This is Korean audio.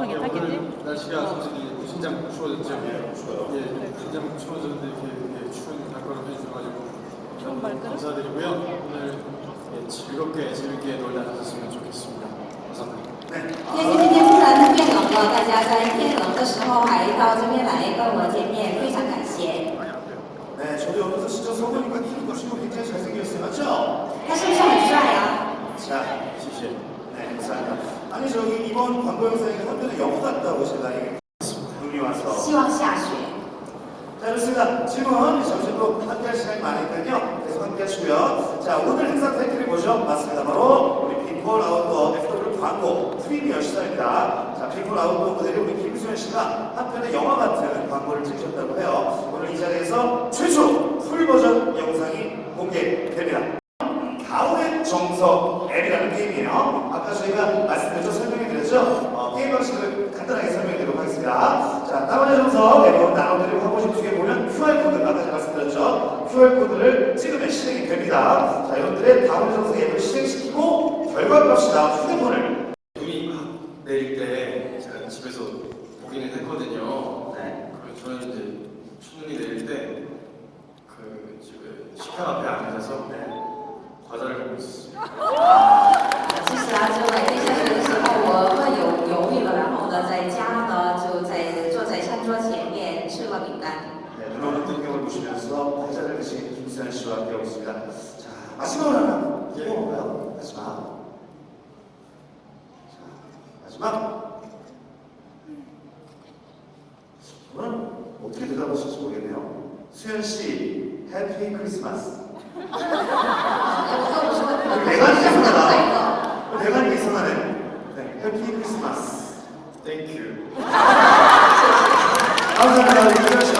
추워하는 괜찮겠지? 오늘 날씨가 솔직히 신장 추워졌죠? 추워요. 예, 신장 추워졌는데 이렇게, 이렇게 추운 발걸음 해주셔가지고 추운 발걸음? 감사드리고요. 오늘 예, 즐겁게 재밌게 놀다 가셨으면 좋겠습니다. 감사합니다. 因为今天突然的变冷了，大家在变冷的时候还到这边来 아니, 저기 이번 광고 영상에 한편에 영어 같다고 제가 얘기 눈이 와서. 希望下雪。 자, 좋습니다. 지금 점심도 함께 할 시간이 많으니까요. 계속 함께 하시고요. 자, 오늘 행사 타이틀이 뭐죠? 맞습니다. 바로 우리 비폴 아웃도어 FW 광고 프리미어 시간입니다. 자, 비폴 아웃도어 모델이 우리 김수현 씨가 한편의 영화 같은 광고를 찍으셨다고 해요. 오늘 이 자리에서 최초 풀 버전 앱이라는 게임이에요. 아까 저희가 말씀드렸죠, 설명해드렸죠. 어, 게임 방식을 간단하게 설명해드리도록 하겠습니다. 자, 가오의 정석 앱을 나눠드리고 하고 싶은 쪽에 보면 QR코드, 아까 제가 말씀드렸죠. QR코드를 찍으면 실행이 됩니다. 자, 여러분들의 가오의 정석 앱을 실행시키고 결과값이 나온 휴대폰을 눈이 막 내릴 때 제가 집에서 보기는 했거든요. 네. 그리고 저는 이제 첫눈이 내릴 때 그 집에 식탁 앞에 앉아서 과 겁니까? 네, 그런 풍경을 보시면서 해자듯이 김수현 씨와 함께 하고 있습니다. 자, 마지막으로 하나 예. 뽑아볼까요? 마지막. 자, 마지막. 오늘 어떻게 대답하실지 모르겠네요. 수현 씨, 해피 크리스마스. 내가 이상하다. 아, 내가 이상하네. 해피 크리스마스. 땡큐. 감사합